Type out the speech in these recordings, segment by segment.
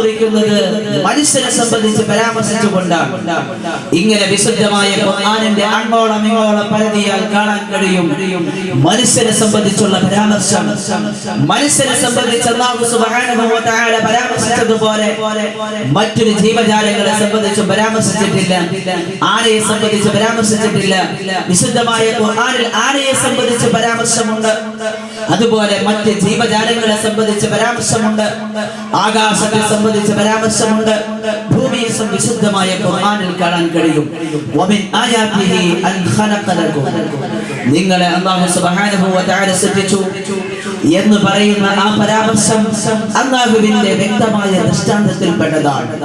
കുറിക്കുന്നത് മനുഷ്യനെ സംബന്ധിച്ച് പരാമർശിച്ചുകൊണ്ടാണ്. ഇങ്ങനെ വിശുദ്ധമായ ഖുർആനിന്റെ അങ്ങോളം ഇങ്ങോളം പരതിയാൽ കാണാൻ കഴിയും. മനുഷ്യനെ സംബന്ധിച്ചുള്ള പരാമർശം. മനുഷ്യനെ സംബന്ധിച്ച് അല്ലാഹു സുബ്ഹാനഹു പരാമർശിച്ചതുപോലെ മറ്റൊരു ജീവജാലങ്ങളെ സംബന്ധിച്ച് പരാമർശിച്ചിട്ടില്ല. ആനയെ സംബന്ധിച്ച് പരാമർശിച്ചിട്ടില്ല. വിശുദ്ധമായ ഖുർആനിൽ സംബന്ധിച്ച് പരാമർശമുണ്ട്. അതുപോലെ മറ്റ് ജീവജാലങ്ങളെ സംബന്ധിച്ച് പരാമർശമുണ്ട്. ആകാശത്തെ സംബന്ധിച്ച് പരാമർശമുണ്ട്. ഭൂമിയെ സംബന്ധിച്ച് വിശുദ്ധമായ ഖുർആനിൽ കാണാൻ കഴിയും. വമിൻ ആയാതിഹി അൻ ഖലഖ നിങ്ങളെ അല്ലാഹു സുബ്ഹാനഹു വ തആല സൃഷ്ടിച്ചു എന്ന് പറയുന്ന ആ പരാമർശം അല്ലാഹുവിന്റെ വ്യക്തമായ ദൃഷ്ടാന്തത്തിൽപ്പെട്ടതാണ്.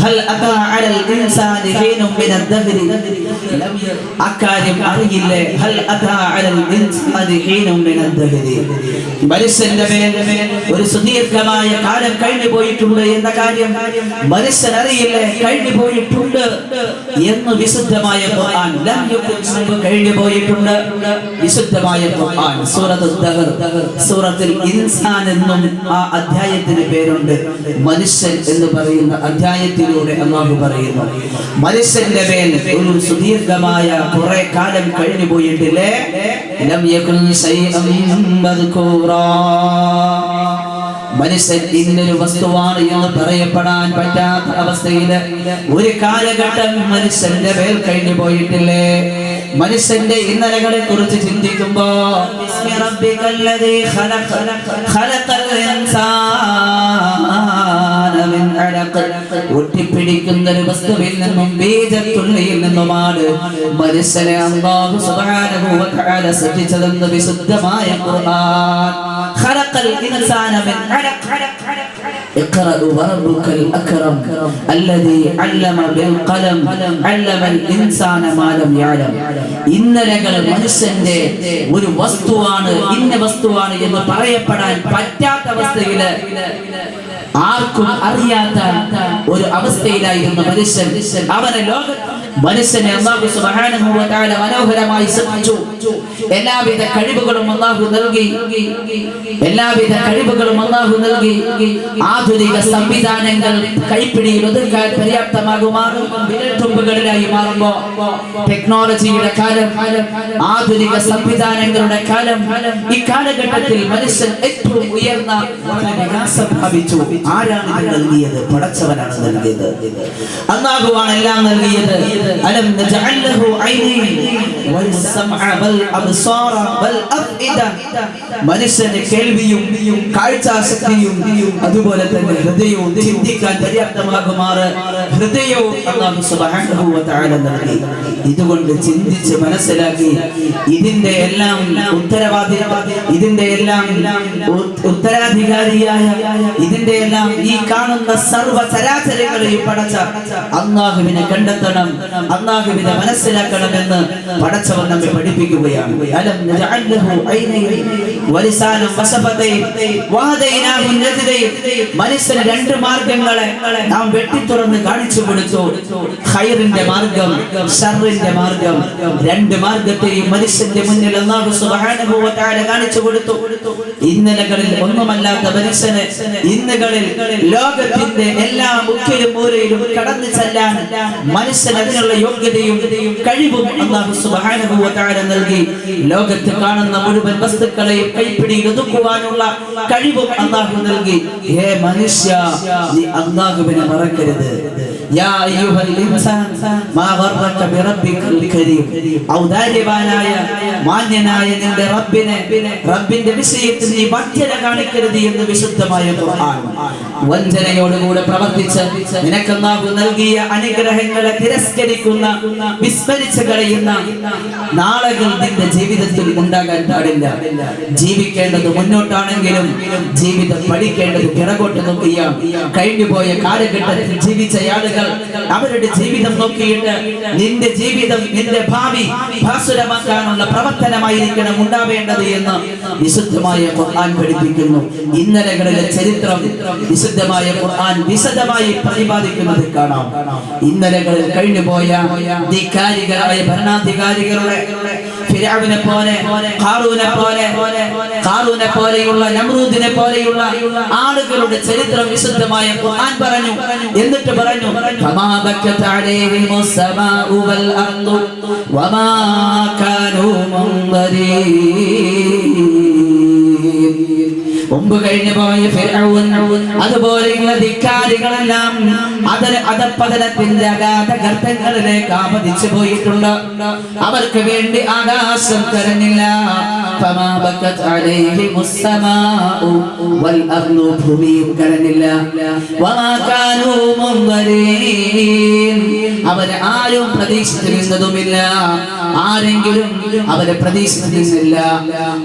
ഹൽ അതാ അലൽ ഇൻസാനി ഹീനും മിന ദഹ്രി. ലം യ- അക്കാര്യം അറിയില്ലേ? ഹൽ അതാ അലൽ ഇൻസാനി ഹീനും മിന ദഹ്രി. മനുഷ്യന്റെ മേൽ ഒരു സുദീർഘമായ കാലം കഴിഞ്ഞു പോയിട്ടുണ്ട് എന്ന കാര്യം മനുഷ്യൻ അറിയില്ലേ കഴിഞ്ഞു പോയിട്ടുണ്ട് എന്ന് വിശുദ്ധമായ കഴിഞ്ഞു പോയിട്ടുണ്ട് വിശുദ്ധമായ സൂറത്തുൽ ഇൻസാൻ എന്നും ആ അധ്യായത്തിന് പേരുണ്ട്. മനുഷ്യൻ എന്ന് പറയുന്ന അധ്യായത്തിലൂടെ അള്ളാഹു പറയുന്നു. മനുഷ്യന്റെ മേൽ ഒരു സുദീർഘമായ കുറെ കാലം കഴിഞ്ഞു പോയിട്ടില്ലേ ലം യകുൻ ശൈഅം മദ്കൂറാ മനുഷ്യൻ ഇന്നൊരു വസ്തുവാണ് എന്ന് പറയപ്പെടാൻ പറ്റാത്ത അവസ്ഥയിൽ ഒരു കാലഘട്ടം മനുഷ്യന്റെ മേൽ കഴിഞ്ഞു പോയിട്ടില്ലേ മനുഷ്യന്റെ ഇന്നലകളെ കുറിച്ച് ചിന്തിക്കുമ്പോ ഖലഖൽ ഇൻസാന മിൻ അലഖ് ഒട്ടിപ്പിടിക്കുന്ന ഒരു വസ്തുവിൽ നിന്നും ബീജത്തുള്ളിയിൽ നിന്നുമാണ് മനുഷ്യനെ അല്ലാഹു സുബ്ഹാനഹു വ തആല സൃഷ്ടിച്ചതെന്ന് വിശുദ്ധമായ ഖുർആൻ ഖലഖൽ ഇൻസാന മിൻ അലഖ് اقرأ وربك الأكرم الذي علم بالقلم علم الإنسان ما لم يعلم ഇന്നലകൾ മനുഷ്യന്റെ ഒരു വസ്തുവാണ് ഇന്ന വസ്തുവാണ് എന്ന് പറയപ്പെടാൻ പറ്റാത്ത അവസ്ഥയില് ആർക്കും അറിയാത്ത ഒരു അവസ്ഥയിലായിരുന്ന മനുഷ്യൻ. അവനെ ലോകത്ത് മനുഷ്യനെ അള്ളാഹു സുബ്ഹാനഹു വ തആല മനോഹരമായി സൃഷ്ടിച്ചു. എല്ലാവിധ കഴിവുകളും അള്ളാഹു നൽകി. എല്ലാവിധ കഴിവുകളും അള്ളാഹു നൽകി. ആധുനിക സംവിധാനങ്ങൾ കൈപ്പിടിയിൽ ഒതുക്കാൻ പര്യാപ്തമാകുമാറും വിരൽത്തുമ്പുകളിലായി മാറുമ്പോ ടെക്നോളജിയുടെ കാലം ആധുനിക സംവിധാനങ്ങളുടെ കാലം ഈ കാലഘട്ടത്തിൽ മനുഷ്യൻ ഏറ്റവും ഉയർന്ന വികാസം ഭാവിച്ചു ആരാണ് ഇത് നൽകിയത്? പടച്ചവനാണ് നൽകിയത്. അള്ളാഹുവാണ് എല്ലാം നൽകിയത്. അലം നജഅല്ലഹു ലഹു ഐനൈൻ വൽ സമഅ വൽ വൽ അഫ്ഇദ. മനുഷ്യന് കേൾവിയും കാഴ്ചാശക്തിയും അതുപോലെ തന്നെ ഹൃദയവും ചിന്തിക്കാൻ പര്യാപ്തമാകുമാറ്. ഹൃദയവും അള്ളാഹു സുബ്ഹാനഹു വ നൽകി. ഇതുകൊണ്ട് ചിന്തിച്ച് മനസ്സിലാക്കി ഇതിന്റെ എല്ലാം ഉത്തരവാദിത്വം ഇതിന്റെ എല്ലാം ഉത്തരാധികാരിയായ ഇതിന്റെ എല്ലാം ഈ കാണുന്ന സർവ ചരാചരങ്ങളെയും പടച്ച അന്നാഹുവിനെ കണ്ടെത്തണം മനസ്സിലാക്കണം എന്ന് പടച്ചവൻ നമ്മെ പഠിപ്പിക്കുകയാണ്. മനുഷ്യന് രണ്ട് മാർഗങ്ങളെ നാം വെട്ടിത്തുറന്ന് കാണിച്ചു കൊടുത്തു. ഖൈറിന്റെ മാർഗം ഷർറിന്റെ മാർഗം. രണ്ട് മാർഗത്തെയും മനുഷ്യന്റെ മുന്നിൽ അല്ലാഹു സുബ്ഹാനഹു വ കാണിച്ചു കൊടുത്തു. ഇന്നലകളിൽ ഒന്നുമല്ലാത്ത മനുഷ്യന് ഇന്നുകളിൽ ലോകത്തിന്റെ എല്ലാ മുക്കിലും മൂലയിലും കടന്നു ചെല്ലാൻ മനുഷ്യൻ അതിനുള്ള യോഗ്യതയും കഴിവും അല്ലാഹു സുബ്ഹാനഹു വ തആല നൽകി. ലോകത്ത് കാണുന്ന മുഴുവൻ വസ്തുക്കളെയും കൈപ്പിടിയിൽ ഒതുക്കുവാനുള്ള കഴിവും അല്ലാഹു നൽകി. ഹേ മനുഷ്യ നീ അല്ലാഹുവിനെ മറക്കരുത്. യാ അയ്യുഹൽ ഇൻസാൻ മാ ഗർറക ബിറബ്ബിക്കൽ الكريم ഔദാര്യവാനായ മാന്യനായ നിന്റെ റബ്ബിനെ റബ്ബിന്റെ വിഷയത്തിൽ നീ വഞ്ചന കാണിക്കരുത് എന്ന് വിശുദ്ധമായ ഖുർആൻ. വഞ്ചനയോടുകൂടെ പ്രവർത്തിച്ച് നിനക്ക് അല്ലാഹു നൽകിയ അനുഗ്രഹങ്ങളെ തിരസ്കരിക്കുന്ന വിസ്മരിച്ച് കളയുന്ന നാളുകൾ നിന്റെ ജീവിതത്തിൽ ഉണ്ടാകാൻ പാടില്ല. ജീവിക്കേണ്ടത് മുന്നോട്ടാണെങ്കിലും ജീവിതം പഠിക്കേണ്ടത് പിറകോട്ട് നോക്കിയാൽ കഴിഞ്ഞുപോയ കാലഘട്ടത്തിൽ ജീവിച്ച ആളുകൾ അവരുടെ ജീവിതം നോക്കിയിട്ട് നിന്റെ ജീവിതം നിന്റെ ഭാവി ഭാസുരമാക്കാനുള്ള പ്രവർത്തനമായിരിക്കണം ഉണ്ടാവേണ്ടത് എന്ന് വിശുദ്ധമായ ഖുർആൻ പഠിപ്പിക്കുന്നു. ഇന്നലകളിലെ ചരിത്രം വിശുദ്ധമായ ഖുർആൻ വിശദമായി പ്രതിപാദിക്കുന്നത് കാണാം. ഇന്നലകളിൽ കഴിഞ്ഞുപോയ ധികാരികളായ ഭരണാധികാരികളുടെ ഫിരാവിനെ പോലെ ഹാറൂനെ പോലെ ഹാറൂനെ പോലെയുള്ള നമ്രൂദിനെ പോലെയുള്ള ആളുകളുടെ ചരിത്രം വിശുദ്ധമായ ഖുർആൻ പറഞ്ഞു. എന്നിട്ട് പറഞ്ഞു വമാ കാനൂ മുൻദരീൻ മുമ്പ് കഴിഞ്ഞു പോയ അതുപോലെയുള്ള ധിക്കാരികളെല്ലാം അതര അതപ്പതനത്തിന്റെ അഗാധ ഗർത്തങ്ങളിലേക്ക് ആപതിച്ചു പോയിട്ടുണ്ട്. അവർക്ക് വേണ്ടി ആകാശം കരഞ്ഞില്ല ഭൂമിയും കരഞ്ഞില്ല അവരെ ആരും പ്രതീക്ഷിച്ചിരുന്നതുമില്ല ആരെങ്കിലും അവരെ പ്രതീക്ഷിച്ചു നിന്നില്ല.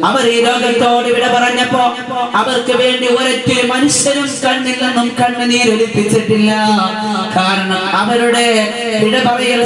അവർ ഈ ലോകത്തോട് ഇവിടെ പറഞ്ഞപ്പോ അവർക്ക് വേണ്ടി ഒരൊറ്റ മനുഷ്യരും കണ്ണില്ലെന്നും കണ്ണുനീരൊലിപ്പിച്ചിട്ടില്ല. കാരണം അവരുടെ ഇടപറയൽ